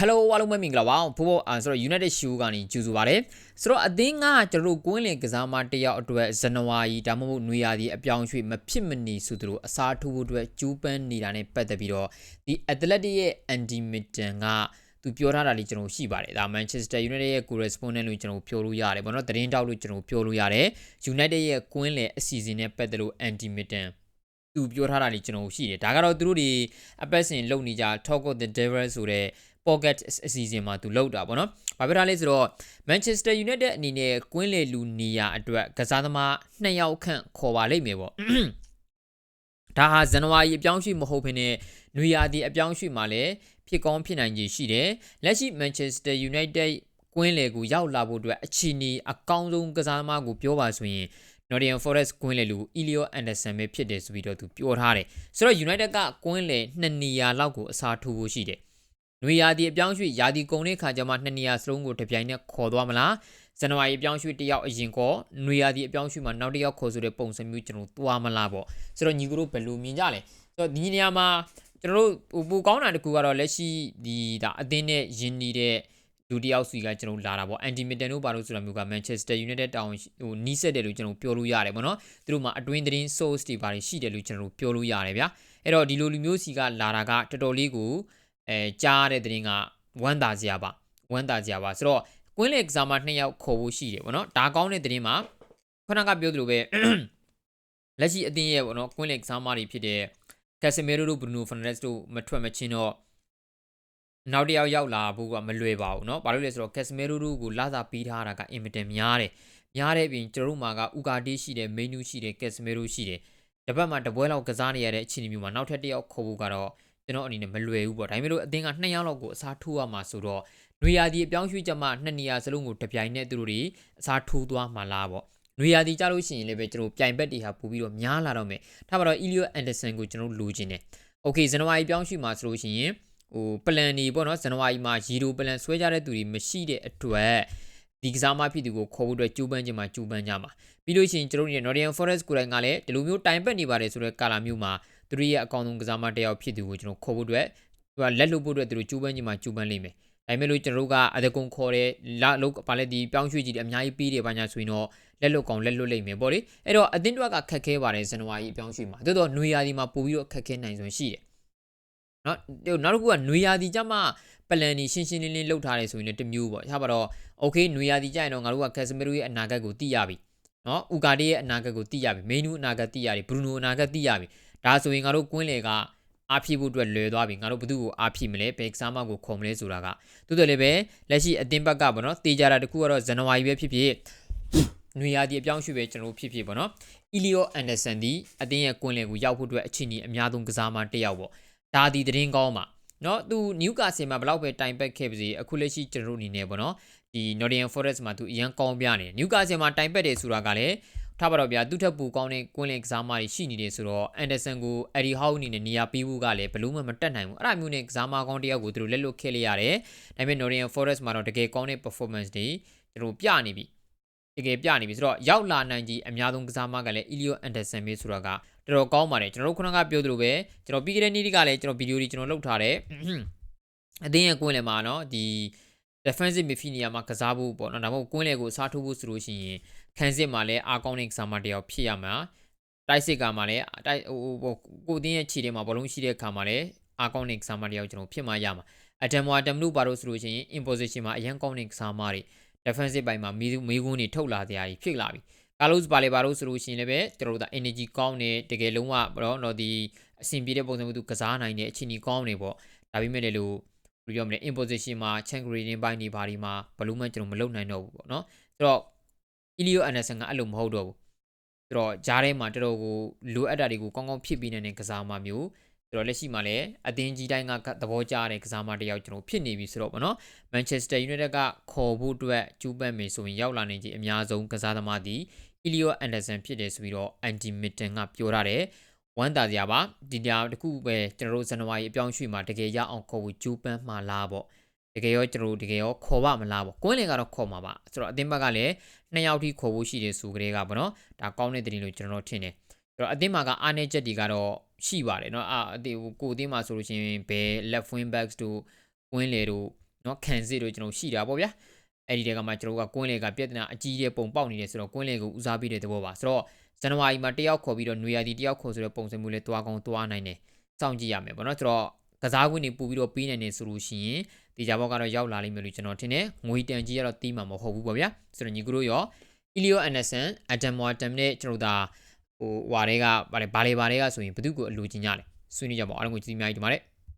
Hello အားလုံးပဲမင်္ဂလာပါဖိုးဖိုးအာဆိုတော့ United Show ကနေကြိုဆိုပါရစေဆိုတော့အသင်းကကျွန်တော်တို့ကွင်းလင်ကစားမတစ်ယောက်အတွက်ဇန်နဝါရီဒါမှမဟုတ်နွေရာသီအပြောင်းရွှေ့မဖြစ်မနေဆိုသလိုအစားထိုးဖို့အတွက်ကျူးပန်းနေတာနဲ့ပတ်သက်ပြီးတော့ဒီ Athletic ရဲ့ Andy Mitten ကသူပြောထားတာလေးကျွန်တော်ရှိပါတယ်ဒါ Manchester United ရဲ့ correspondent လို့ကျွန်တော်ပြောလို့ရတယ်ဗောနော်သတင်းတောက်လို့ကျွန်တော်ပြောလို့ရတယ် United ရဲ့ကွင်းလင်အစီအစဉ်နဲ့ပတ်သက်လို့ Andy Mitten သူပြောထားတာလေးကျွန်တော်ရှိတယ်ဒါကတော့သူတို့ဒီအပတ်စဉ်လုပ်နေကြ Talk of the Devil ဆိုတဲ့ pocket အစီအစဉ်မှာသူလောက်တာပေါ့နော်။ဘာဖြစ်တာလဲဆိုတော့ Manchester United အနေနဲ့ကွင်းလေလူနေရာအတွက်ကစားသမား2ယောက်ခန့်ခေါ်ပါလိမ့်မယ်ပေါ့။ဒါဟာဇန်နဝါရီအပြောင်းရွှေ့မဟုတ်ဘဲနဲ့နွေရာသီအပြောင်းရွှေ့မှာလည်းဖြစ်ကောင်းဖြစ်နိုင်ခြေရှိတယ်။လက်ရှိ Manchester United ကွင်းလေကိုရောက်လာဖို့အတွက်အခြေအနေအကောင်းဆုံးကစားသမားကိုပြောပါဆိုရင် Nottingham Forest ကွင်းလေလူ Elio Anderson ပဲဖြစ်တယ်ဆိုပြီးတော့သူပြောထားတယ်။ဆိုတော့ United ကကွင်းလေနှစ်နေရာလောက်ကိုအစားထိုးဖို့ရှိတယ်။ နွေရာသီအပြောင်းရွှေ့ရာသီကုန်တဲ့ခါကျမှနှစ်နေရာစလုံးကိုတပြိုင်နက်ခေါ်သွားမလားဇန်နဝါရီအပြောင်းရွှေ့တစ်ယောက်အရင်ကောနွေရာသီအပြောင်းရွှေ့မှာနောက်တစ်ယောက်ခေါ်ဆိုတဲ့ပုံစံမျိုးကျွန်တော်သွားမလားပေါ့ဆိုတော့ညီကတို့ဘယ်လိုမြင်ကြလဲဆိုတော့ဒီနေရာမှာကျွန်တော်တို့ပူကောင်းတာတကူကတော့လက်ရှိဒီဒါအသင်းနဲ့ယဉ်နေတဲ့လူတယောက်စီကကျွန်တော်လာတာပေါ့အန်တီမီတန်တို့ဘာလို့ဆိုတာမျိုးကမန်ချက်စတာယူနိုက်တက်တောင်ဟိုနီးစက်တယ်လို့ကျွန်တော်ပြောလို့ရတယ်ပေါ့နော်သူတို့မှာအတွင်းသတင်း source တွေဘာတွေရှိတယ်လို့ကျွန်တော်ပြောလို့ရတယ်ဗျာအဲ့တော့ဒီလိုလူမျိုးစီကလာတာကတော်တော်လေးကို အဲကြားတဲ့သတင်းကဝမ်းသာစရာပါဝမ်းသာစရာပါဆိုတော့ကွင်းလေကစားမနှစ်ယောက်ခေါ်ဖို့ရှိတယ်ပေါ့နော်ဒါကောင်းတဲ့သတင်းမှာခဏကပြောသလိုပဲလက်ရှိအသင်းရဲ့ပေါ့နော်ကွင်းလေကစားမတွေဖြစ်တဲ့ကက်ဆမီရိုတို့ဘရူနိုဖာနက်စ်တို့မထွက်မချင်းတော့နောက်တစ်ယောက်ရောက်လာဖို့ကမလွယ်ပါဘူးเนาะဘာလို့လဲဆိုတော့ကက်ဆမီရိုတို့ကိုလာသာပေးထားတာကအင်မတန်များတယ်များတဲ့အပြင်ကျွန်တော်တို့မှာကဥကာတေးရှိတယ်မင်းနူးရှိတယ်ကက်ဆမီရိုရှိတယ်တပတ်မှာတပွဲလောက်ကစားနေရတဲ့အခြေအနေမျိုးမှာနောက်ထပ်တစ်ယောက်ခေါ်ဖို့ကတော့ ကျွန်တော်အနေနဲ့မလွယ်ဘူးပေါ့ဒါပေမဲ့လို့အသင်းက2ယောက်လောက်ကိုအစားထိုးရမှာဆိုတော့နွေရာသီအပြောင်းရွှေ့ကြမှာနှစ်နေရာစလုံးကိုတပြိုင်နက်သူတို့တွေအစားထိုးသွားမှာလားပေါ့နွေရာသီကြလို့ရှိရင်လည်းပဲကျွန်တော်ပြိုင်ဘက်တွေဟာပို့ပြီးတော့များလာတော့မယ်ထားပါတော့ Elio Anderson ကိုကျွန်တော်လိုချင်တယ်။ Okay ဇန်နဝါရီပြောင်းရွှေ့မှာဆိုလို့ရှိရင်ဟိုပလန်နေပေါ့နော်ဇန်နဝါရီမှာရီဒိုပလန်ဆွဲကြတဲ့သူတွေမရှိတဲ့အတွက်ဒီကစားမဖြစ်သူကိုခေါ်ဖို့အတွက်ကြိုးပမ်းခြင်းမှာကြိုးပမ်းကြမှာပြီးလို့ရှိရင်ကျွန်တော်တို့ Nottingham Forest ကိုယ်တိုင်ကလည်းဒီလိုမျိုးတိုင်ပတ်နေပါတယ်ဆိုတော့ကာလာမျိုးမှာ သူတို့ရဲ့အကောင်ဆုံးကစားမတစ်ယောက်ဖြစ်သူကိုကျွန်တော်ခေါ်ဖို့အတွက်သူကလက်လွတ်ဖို့အတွက်သူတို့ကျူးပန်းကြီးမှာကျူးပန်းလိမ့်မယ်ဒါပေမဲ့လို့ကျွန်တော်တို့ကအတကုံခေါ်တယ်လက်လုတ်ပါလက်ဒီပြောင်းရွှေ့ကြည့်တယ်အများကြီးပြီးတယ်ဘာညာဆိုရင်တော့လက်လွတ်ကောင်လက်လွတ်လိမ့်မယ်ပေါ့လေအဲ့တော့အသင်းတွက်ကခက်ခဲပါတယ်ဇန်နဝါရီပြောင်းရွှေ့မှာတိုးတော့ຫນွေရာဒီမှာပို့ပြီးတော့ခက်ခဲနိုင်စွမ်းရှိတယ်နော်နောက်တစ်ခုကຫນွေရာဒီကြမှာပလန်นี่ရှင်းရှင်းလင်းလင်းလောက်ထားတယ်ဆိုရင်လည်းတမျိုးပေါ့ရပါတော့ okay ຫນွေရာဒီကြရင်တော့ငါတို့ကကက်စမီရိုရဲ့အနာဂတ်ကိုသိရပြီနော်ဥကာဒီရဲ့အနာဂတ်ကိုသိရပြီမေနူအနာဂတ်သိရပြီဘရူနိုအနာဂတ်သိရပြီ ဒါဆိုရင်ငါတို့ကွင်းလေကအားဖြည့်ဖို့အတွက်လွယ်သွားပြီငါတို့ဘသူ့ကိုအားဖြည့်မလဲဘယ်ကစားမကိုခုံမလဲဆိုတာကတိုးတယ်လည်းပဲလက်ရှိအတင်းဘက်ကပေါ့နော်တေးကြတာတခုကတော့ဇန်နဝါရီပဲဖြစ်ဖြစ်နွေရာသီအပြောင်းရွှေ့ပဲကျွန်တော်ဖြစ်ဖြစ်ပေါ့နော်အီလီယိုအန်ဒါဆန်ဒီအတင်းရဲ့ကွင်းလေကိုရောက်ဖို့အတွက်အချိန်ကြီးအများဆုံးကစားမတစ်ယောက်ပေါ့ဒါဒီသတင်းကောင်းပါနော်သူနျူကာဆယ်မှာဘလောက်ပဲတိုင်ပတ်ခဲ့ပါစေအခုလက်ရှိကျွန်တော်အနေနဲ့ပေါ့နော်ဒီ Nottingham Forest မှာသူအရန်ကောင်းပြနေနျူကာဆယ်မှာတိုင်ပတ်တယ်ဆိုတာကလည်း ထားပါတော့ဗျာသူ့ထက်ပူကောင်းတဲ့ကွင်းလင်ကစားမတွေရှိနေတယ်ဆိုတော့အန်ဒါဆန်ကိုအရီဟောက်အနေနဲ့နေရာပေးဖို့ကလည်းဘလို့မှမတက်နိုင်ဘူးအဲ့ဒါမျိုးနဲ့ကစားမကောင်းတယောက်ကိုသူတို့လက်လွတ်ခဲ့လိုက်ရတယ်ဒါပေမဲ့ Nottingham Forest မှာတော့တကယ်ကောင်းတဲ့ performance တွေသူတို့ပြနေပြီတကယ်ပြနေပြီဆိုတော့ရောက်လာနိုင်ကြီးအများဆုံးကစားမကလည်း Elio Anderson ပဲဆိုတာကတော်တော်ကောင်းပါတယ်ကျွန်တော်တို့ခုနကပြောသလိုပဲကျွန်တော်ပြီးခဲ့တဲ့နေ့ကလည်းကျွန်တော်ဗီဒီယိုတွေကျွန်တော်လုပ်ထားတယ်အသင်းရဲ့ကွင်းလယ်မှာနော်ဒီ defensive midfielder မှာကစားဖို့ပေါ့နော်ဒါမှမဟုတ်ကွင်းလယ်ကိုအစားထိုးဖို့ဆိုလို့ရှိရင်ခန်းစစ်မှာလည်းအာကောင်းတဲ့ကစားမတယောက်ဖြစ်ရမှာတိုက်စစ်ကမှာလည်းတိုက်ဟိုကိုအသင်းရဲ့ခြေထဲမှာဘလုံးရှိတဲ့ခါမှာလည်းအာကောင်းတဲ့ကစားမတယောက်ကျွန်တော်ဖြစ်မှရမှာအတမ်မွာတမ်လို့ပါလို့ဆိုလို့ရှိရင် in position မှာအရန်ကောင်းတဲ့ကစားမတွေ defensive ဘိုင်မှာမေးမေးခွန်းတွေထုတ်လာတဲ့အရာကြီးဖြစ်လာပြီကာလို့ပါလေပါလို့ဆိုလို့ရှိရင်လည်းပဲကျွန်တော်တို့က energy ကောင်းနေတကယ်လုံးဝတော့တော့ဒီအဆင်ပြေတဲ့ပုံစံမျိုးသူကစားနိုင်တဲ့အခြေအနေကောင်းနေပေါ့ဒါပေမဲ့လည်းလို့ ဘယ်လိုပြောမလဲ imposition မှာ chain grading ဘိုင်းတွေဘာဒီမှာဘလို့မှကျွန်တော်မလုပ်နိုင်တော့ဘူးပေါ့နော်ဆိုတော့ Elio Anderson ကအဲ့လိုမဟုတ်တော့ဘူးဆိုတော့ဂျားထဲမှာတော်တော်ကိုလိုအပ်တာတွေကိုကောင်းကောင်းဖြစ်ပြီးနေတဲ့ကစားမမျိုးဆိုတော့လက်ရှိမှာလည်းအသင်းကြီးတိုင်းကသဘောကျတဲ့ကစားမတယောက်ကျွန်တော်ဖြစ်နေပြီဆိုတော့ဗောနော် Manchester United ကခေါ်ဖို့အတွက်ကျူးပန်းမယ်ဆိုရင်ရောက်လာနေခြင်းအများဆုံးကစားသမားသည် Elio Anderson ဖြစ်တယ်ဆိုပြီးတော့ Andy Mitten ကပြောရတယ် ဝမ်းသာစရာပါဒီညတခုပဲကျွန်တော်တို့ဇန်နဝါရီအပြောင်းရွှေ့မှာတကယ်ရအောင်ခေါ်ဖို့ကျူးပန်းမှာလားပေါ့တကယ်ရောကျွန်တော်တို့တကယ်ရောခေါ်ပါမလားပေါ့ကွင်းလင်ကတော့ခေါ်မှာပါဆိုတော့အသင်းဘက်ကလည်းနှစ်ယောက်ထိခေါ်ဖို့ရှိတယ်ဆိုကြတဲ့ကပေါ့နော်ဒါကောင်းတဲ့တင်လို့ကျွန်တော်တို့ထင်တယ်ဆိုတော့အသင်းမှာကအားနည်းချက်တွေကတော့ရှိပါတယ်เนาะအာအသင်းကိုအသင်းမှာဆိုလို့ရှိရင်ဘယ် left wing backs တို့ကွင်းလေတို့ နော်ခံစစ်တို့ကျွန်တော်ရှိတာပေါ့ဗျာ အဲ့ဒီတဲကမှကျွန်တော်ကကွင်းလေကပြဿနာအကြီးတဲ့ပုံပေါက်နေတယ်ဆိုတော့ကွင်းလေကိုဦးစားပေးတဲ့သဘောပါဆိုတော့ဇန်နဝါရီမှာတယောက်ခေါ်ပြီးတော့နွေရာသီတယောက်ခေါ်ဆိုတဲ့ပုံစံမျိုးလေးတွားကောင်းတွားနိုင်တယ်စောင့်ကြည့်ရမယ်ပေါ့နော်ဆိုတော့ကစားကွင်းတွေပူပြီးတော့ပေးနိုင်နေဆိုလို့ရှိရင်ဒီကြဘောကတော့ရောက်လာလိမ့်မယ်လို့ကျွန်တော်ထင်တယ်ငွေတန်ကြီးကတော့တီးမှာမဟုတ်ဘူးပေါ့ဗျာဆိုတော့ညီကတို့ရော Elio Anderson Adam Morton နဲ့ကျွန်တော်ဒါဟိုဟွာတွေကဗါလေဘာလေဘာတွေကဆိုရင်ဘယ်သူကိုအလိုချင်ကြလဲဆွေးနွေးကြပါဦးအားလုံးကိုကျေးဇူးအများကြီးတင်ပါတယ်